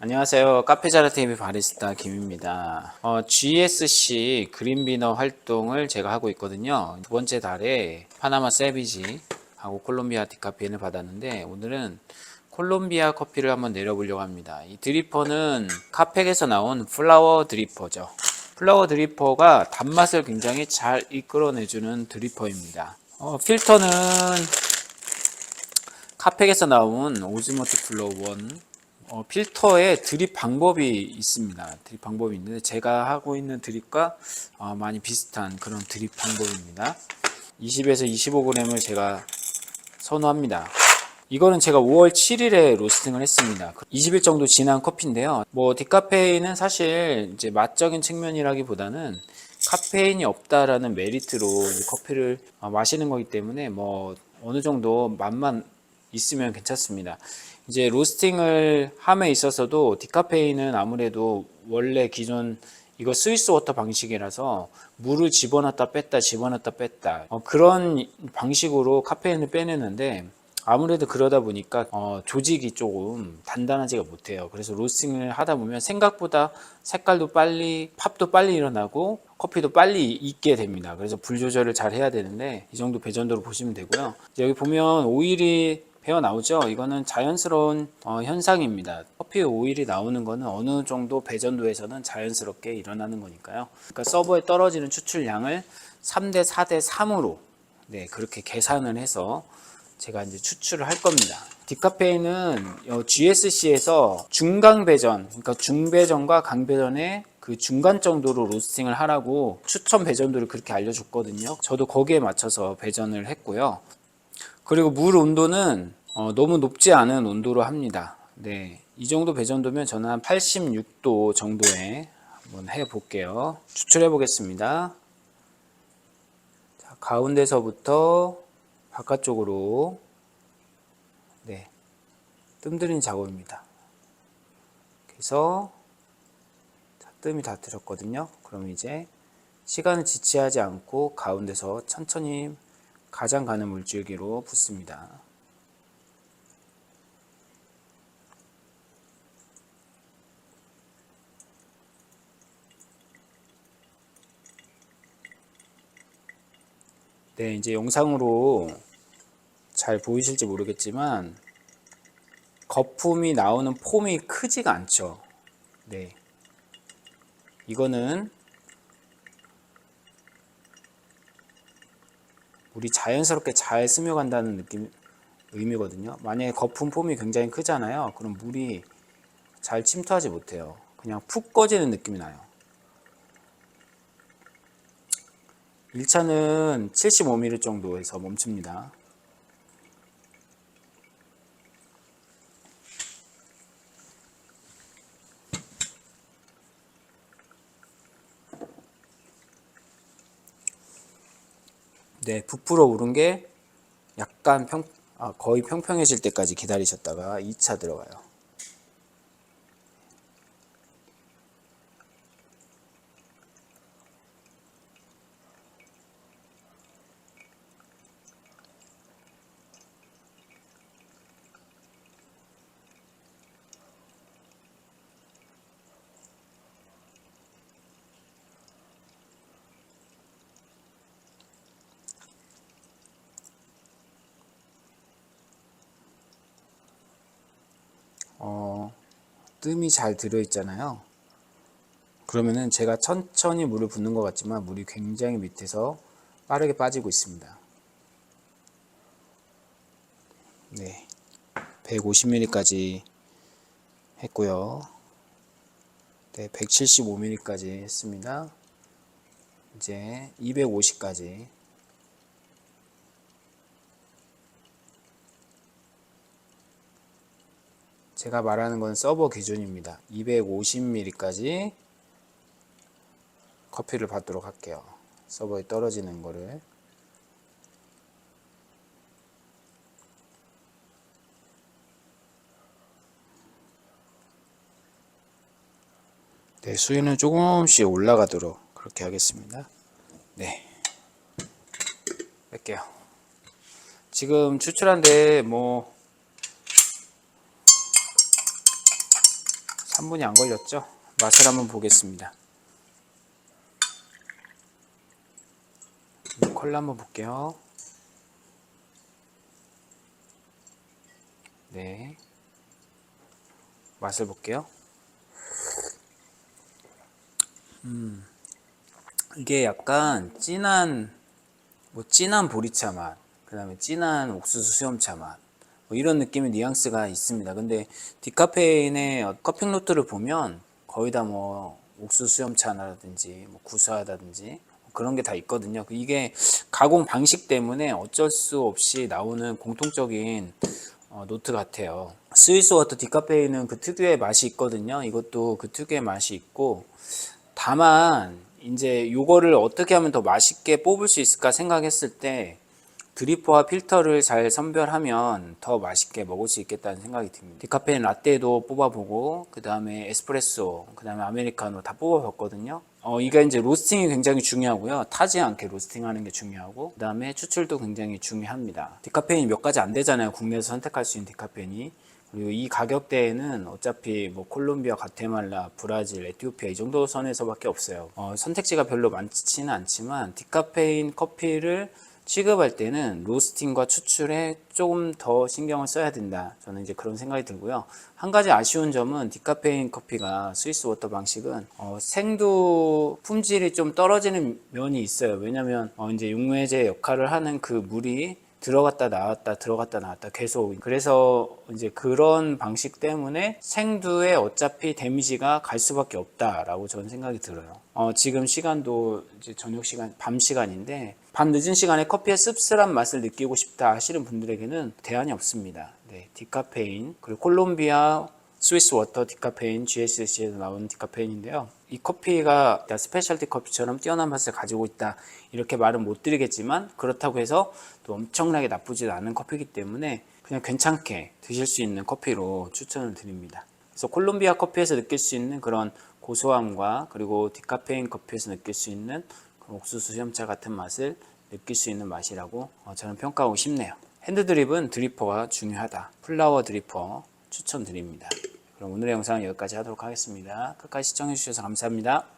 안녕하세요. 카페자라TV 바리스타 김입니다. 어, GSC 그린비너 활동을 제가 하고 있거든요. 두 번째 달에 파나마 세비지 하고 콜롬비아 디카페인을 받았는데 오늘은 콜롬비아 커피를 한번 내려보려고 합니다. 이 드리퍼는 카팩에서 나온 플라워 드리퍼죠. 플라워 드리퍼가 단맛을 굉장히 잘 이끌어내주는 드리퍼입니다. 어, 필터는 카팩에서 나온 오즈모트 플로우 원 어, 필터에 드립 방법이 있습니다. 드립 방법이 있는데 제가 하고 있는 드립과 어, 많이 비슷한 그런 드립 방법입니다. 20에서 25g을 제가 선호합니다. 이거는 제가 5월 7일에 로스팅을 했습니다. 20일 정도 지난 커피인데요. 뭐 디카페인은 사실 이제 맛적인 측면이라기보다는 카페인이 없다라는 메리트로 이 커피를 어, 마시는 거기 때문에 뭐 어느 정도 맛만 있으면 괜찮습니다. 이제 로스팅을 함에 있어서도 디카페인은 아무래도 원래 기존 이거 스위스 워터 방식이라서 물을 집어넣었다 뺐다 집어넣었다 뺐다 어, 그런 방식으로 카페인을 빼내는데 아무래도 그러다 보니까 어, 조직이 조금 단단하지가 못해요. 그래서 로스팅을 하다 보면 생각보다 색깔도 빨리 팝도 빨리 일어나고 커피도 빨리 익게 됩니다. 그래서 불 조절을 잘 해야 되는데 이 정도 배전도로 보시면 되고요. 여기 보면 오일이 배어 나오죠. 이거는 자연스러운 어, 현상입니다. 커피 오일이 나오는 거는 어느 정도 배전도에서는 자연스럽게 일어나는 거니까요. 그러니까 서버에 떨어지는 추출량을 3대 4대 3으로 네, 그렇게 계산을 해서 제가 이제 추출을 할 겁니다. 디카페인은 GSC에서 중강 배전, 그러니까 중배전과 강배전의 그 중간 정도로 로스팅을 하라고 추천 배전도를 그렇게 알려줬거든요. 저도 거기에 맞춰서 배전을 했고요. 그리고 물 온도는 어, 너무 높지 않은 온도로 합니다. 네, 이 정도 배전도면 저는 한 86도 정도에 한번 해 볼게요. 추출해 보겠습니다. 자, 가운데서부터 바깥쪽으로 네, 뜸들인 작업입니다. 그래서 자, 뜸이 다 들었거든요. 그럼 이제 시간을 지체하지 않고 가운데서 천천히 가장 가는 물줄기로 붓습니다. 네, 이제 영상으로 잘 보이실지 모르겠지만 거품이 나오는 폼이 크지가 않죠. 네. 이거는 물이 자연스럽게 잘 스며간다는 느낌 의미거든요. 만약에 거품 폼이 굉장히 크잖아요. 그럼 물이 잘 침투하지 못해요. 그냥 푹 꺼지는 느낌이 나요. 1차는 75mm 정도에서 멈춥니다. 네, 부풀어 오른 게 약간 평, 아, 거의 평평해질 때까지 기다리셨다가 2차 들어가요. 뜸이 잘 들어있잖아요. 그러면은 제가 천천히 물을 붓는 것 같지만 물이 굉장히 밑에서 빠르게 빠지고 있습니다. 네. 150ml까지 했고요. 네, 175ml까지 했습니다. 이제 250까지 제가 말하는 건 서버 기준입니다. 250ml까지 커피를 받도록 할게요. 서버에 떨어지는 거를. 네, 수위는 조금씩 올라가도록 그렇게 하겠습니다. 네. 뺄게요. 지금 추출한데 뭐 3분이 안 걸렸죠? 맛을 한번 보겠습니다. 음, 컬러 한번 볼게요. 네. 맛을 볼게요. 음, 이게 약간 진한, 뭐 진한 보리차 맛, 그 다음에 진한 옥수수 수염차 맛, 뭐 이런 느낌의 뉘앙스가 있습니다. 근데 디카페인의 어, 커핑 노트를 보면 거의 다 뭐 옥수수 수염차라든지 뭐 구수하다든지 뭐 그런 게 다 있거든요. 이게 가공 방식 때문에 어쩔 수 없이 나오는 공통적인 어, 노트 같아요. 스위스 워터 디카페인은 그 특유의 맛이 있거든요. 이것도 그 특유의 맛이 있고 다만 이제 요거를 어떻게 하면 더 맛있게 뽑을 수 있을까 생각했을 때 드리퍼와 필터를 잘 선별하면 더 맛있게 먹을 수 있겠다는 생각이 듭니다. 디카페인 라떼도 뽑아보고 그 다음에 에스프레소, 그 다음에 아메리카노 다 뽑아봤거든요. 어, 이게 이제 로스팅이 굉장히 중요하고요. 타지 않게 로스팅하는 게 중요하고 그 다음에 추출도 굉장히 중요합니다. 디카페인이 몇 가지 안 되잖아요. 국내에서 선택할 수 있는 디카페인이. 그리고 이 가격대에는 어차피 뭐 콜롬비아, 가테말라, 브라질, 에티오피아 이 정도 선에서밖에 없어요. 어, 선택지가 별로 많지는 않지만 디카페인 커피를 취급할 때는 로스팅과 추출에 조금 더 신경을 써야 된다. 저는 이제 그런 생각이 들고요. 한 가지 아쉬운 점은 디카페인 커피가 스위스 워터 방식은 어, 생두 품질이 좀 떨어지는 면이 있어요. 왜냐면 어, 이제 용매제 역할을 하는 그 물이 들어갔다 나왔다 들어갔다 나왔다 계속 그래서 이제 그런 방식 때문에 생두에 어차피 데미지가 갈 수밖에 없다라고 저는 생각이 들어요. 어, 지금 시간도 이제 저녁 시간 밤 시간인데 밤 늦은 시간에 커피의 씁쓸한 맛을 느끼고 싶다 하시는 분들에게는 대안이 없습니다. 네, 디카페인 그리고 콜롬비아 스위스 워터 디카페인 GSC에서 나온 디카페인인데요. 이 커피가 스페셜티 커피처럼 뛰어난 맛을 가지고 있다 이렇게 말은 못 드리겠지만 그렇다고 해서 또 엄청나게 나쁘지 않은 커피이기 때문에 그냥 괜찮게 드실 수 있는 커피로 추천을 드립니다. 그래서 콜롬비아 커피에서 느낄 수 있는 그런 고소함과 그리고 디카페인 커피에서 느낄 수 있는 옥수수 수염차 같은 맛을 느낄 수 있는 맛이라고 어, 저는 평가하고 싶네요. 핸드 드립은 드리퍼가 중요하다. 플라워 드리퍼 추천드립니다. 그럼 오늘의 영상은 여기까지 하도록 하겠습니다. 끝까지 시청해주셔서 감사합니다.